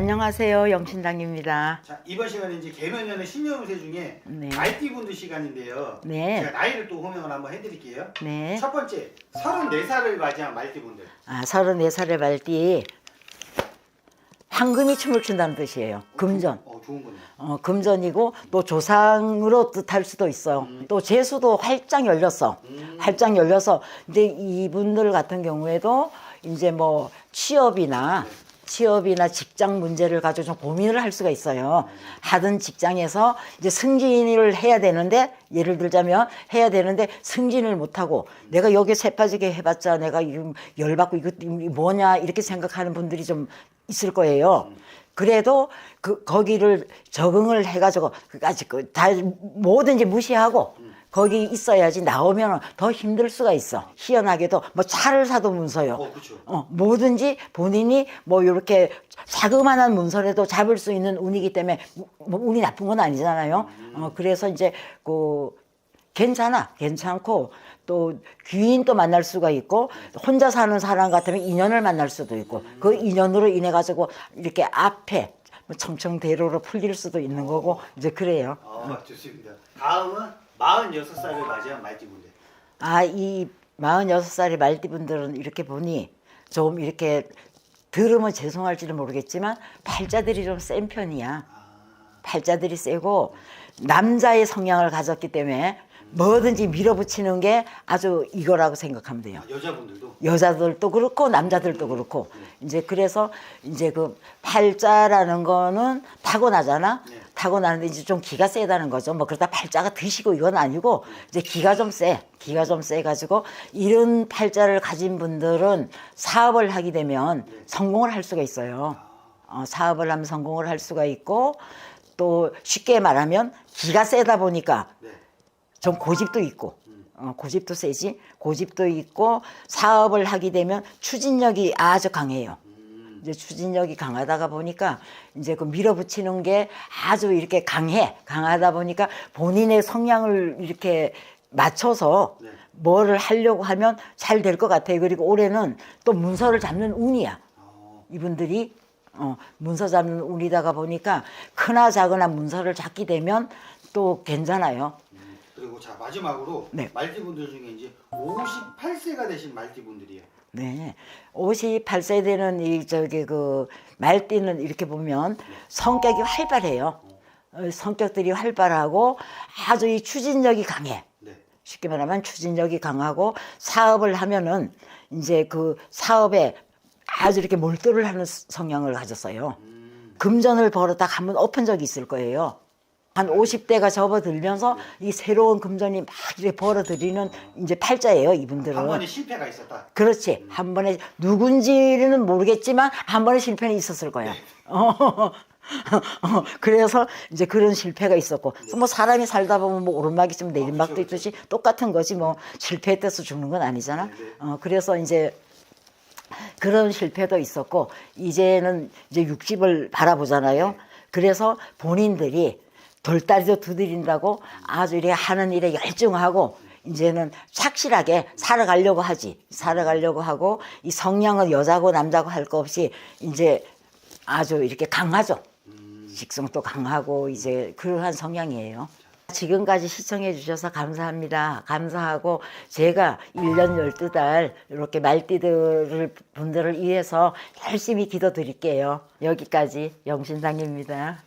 안녕하세요. 영신당입니다. 자 이번 시간에 이제 개면연의 신여음새 중에 네. 말띠분들 시간인데요. 네. 제가 나이를 또 호명을 한번 해드릴게요. 네. 첫 번째 34살을 맞이한 말띠분들. 아, 34살의 말띠. 황금이 춤을 춘다는 뜻이에요. 금전. 어 좋은 거네. 어, 금전이고 또 조상으로 뜻할 수도 있어요. 또 재수도 활짝 열렸어. 활짝 열려서 근데 이분들 같은 경우에도 이제 뭐 취업이나 취업이나 직장 문제를 가지고 좀 고민을 할 수가 있어요. 하던 직장에서 이제 승진을 해야 되는데 예를 들자면 해야 되는데 승진을 못 하고 내가 여기 새 빠지게 해봤자 내가 열받고 이거 뭐냐 이렇게 생각하는 분들이 좀 있을 거예요. 그래도 그 거기를 적응을 해가지고 그까지 그 다 뭐든지 무시하고 거기 있어야지 나오면 더 힘들 수가 있어. 희한하게도 뭐 차를 사도 문서요. 어. 어, 뭐든지 본인이 뭐 이렇게 자그마한 문서라도 잡을 수 있는 운이기 때문에 뭐 운이 나쁜 건 아니잖아요. 어, 그래서 이제 그 괜찮아, 괜찮고 또 귀인도 만날 수가 있고 혼자 사는 사람 같으면 인연을 만날 수도 있고 그 인연으로 인해 가지고 이렇게 앞에 뭐 청청대로로 풀릴 수도 있는 거고 이제 그래요. 어 좋습니다. 다음은 46살을 맞이한 말띠분들. 아, 이 46살의 말띠분들은 이렇게 보니 좀 이렇게 들으면 죄송할지는 모르겠지만 팔자들이 좀 센 편이야. 팔자들이 세고 남자의 성향을 가졌기 때문에 뭐든지 밀어붙이는 게 아주 이거라고 생각하면 돼요. 아, 여자분들도 여자들도 그렇고 남자들도 그렇고 이제 그래서 이제 그 팔자라는 거는 타고나잖아. 네. 타고나는데 이제 좀 기가 세다는 거죠. 뭐 그러다 팔자가 드시고 이건 아니고 이제 기가 좀 세. 기가 좀 세 가지고 이런 팔자를 가진 분들은 사업을 하게 되면 성공을 할 수가 있어요. 어, 사업을 하면 성공을 할 수가 있고 또 쉽게 말하면 기가 세다 보니까 네. 좀 고집도 있고 어, 고집도 세지 고집도 있고 사업을 하게 되면 추진력이 아주 강해요. 이제 추진력이 강하다가 보니까 이제 그 밀어붙이는 게 아주 이렇게 강해 강하다 보니까 본인의 성향을 이렇게 맞춰서 네. 뭐를 하려고 하면 잘 될 것 같아요. 그리고 올해는 또 문서를 잡는 운이야. 어, 이분들이 어, 문서 잡는 운이다가 보니까 크나 작으나 문서를 잡게 되면 또 괜찮아요. 음, 그리고 자 마지막으로 네. 말띠분들 중에 이제 58세가 되신 말띠분들이에요. 네. 58세 되는 이 저기 그 말띠는 이렇게 보면 성격이 활발해요. 어, 성격들이 활발하고 아주 이 추진력이 강해. 네. 쉽게 말하면 추진력이 강하고 사업을 하면은 이제 그 사업에 아주 이렇게 몰두를 하는 성향을 가졌어요. 금전을 벌었다 한번 엎은 적이 있을 거예요. 한 50대가 접어들면서 이 새로운 금전이 막 이렇게 벌어들이는 이제 팔자예요, 이분들은. 한 번에 실패가 있었다. 그렇지. 한 번에 누군지는 모르겠지만 한 번의 실패는 있었을 거야. 어. 어, 그래서 이제 그런 실패가 있었고, 그래서 뭐 사람이 살다 보면 뭐 오르막이 좀 내리막도 그렇죠, 있듯이 똑같은 거지 뭐 실패했다서 죽는 건 아니잖아. 어, 그래서 이제 그런 실패도 있었고, 이제는 이제 60을 바라보잖아요. 그래서 본인들이 돌다리도 두드린다고 아주 이래 하는 일에 열중하고, 이제는 착실하게 살아가려고 하지. 살아가려고 하고, 이 성향은 여자고 남자고 할 거 없이 이제 아주 이렇게 강하죠. 직성도 강하고 이제 그러한 성향이에요. 지금까지 시청해 주셔서 감사합니다. 감사하고 제가 1년 12달 이렇게 말띠들 분들을 위해서 열심히 기도 드릴게요. 여기까지 영신상입니다.